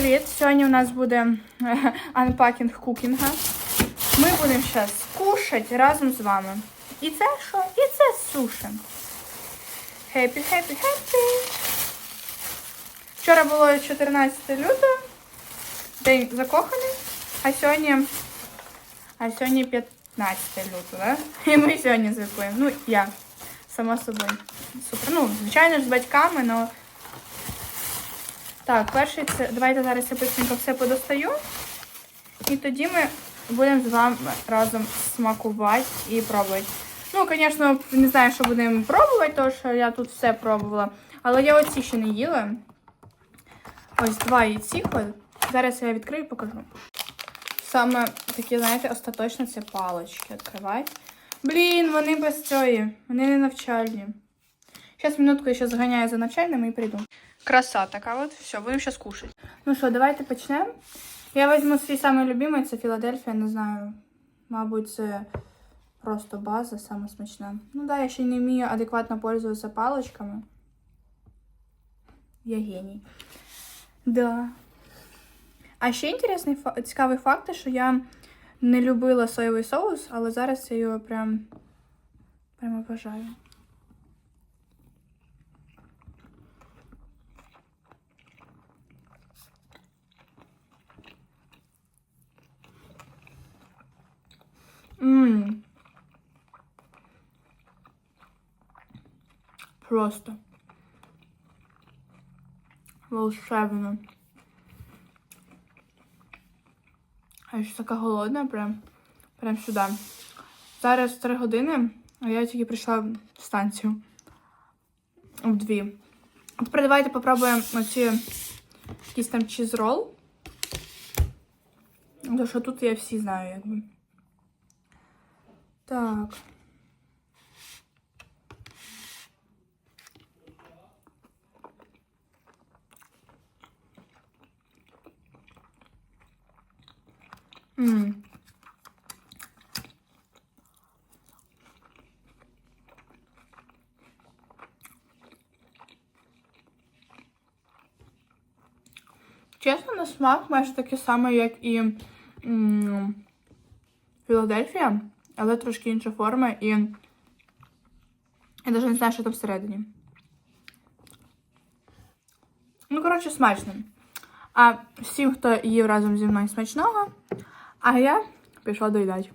привіт! Сьогодні у нас буде анпакінг кукінга. Ми будемо зараз кушати разом з вами. І це що? І це суші. Хеппі, хеппі, хеппі. Вчора було 14 лютого, день закоханий, а сьогодні, а сьогодні 15 лютого, да? І ми сьогодні святкуємо. Ну, я, сама собою. Супер. Ну, звичайно ж, з батьками, але. Так, перший це. Давайте зараз я быстренько все подостаю. І тоді ми будемо з вами разом смакувати і пробувати. Ну, звісно, не знаю, що будемо пробувати, тому що я тут все пробувала. Але я оці ще не їла. Ось два яйці. Зараз я відкрию і покажу. Саме такі, знаєте, остаточно це палочки відкривати. Блін, вони без цієї, вони не навчальні. Зараз минутку я ще зганяю за навчальними і прийду. Краса така от. Все, будемо зараз кушати. Ну що, давайте почнемо. Я візьму свій самий любимий, це Філадельфія, не знаю. Мабуть, це просто база, саме смачна. Ну да, я ще не вмію адекватно пользуватися паличками. Я геній. Да. А ще інтересний цікавий факт, що я не любила соєвий соус, але зараз я його прям, прям обожаю. Просто. Волшебно. А я ще така голодна, прям, прям сюди. Зараз 3 години, а я тільки прийшла в станцію. В дві. А Тепер давайте попробуємо оці якийсь там чізрол. Тому що тут я всі знаю, якби. Так. Чесно, на смак майже таке саме, як і Філадельфія, але трошки інша форма і я навіть не знаю, що там всередині. Ну, коротше, смачно. А всім, хто їв разом зі мною смачного, а я пішла доїдати.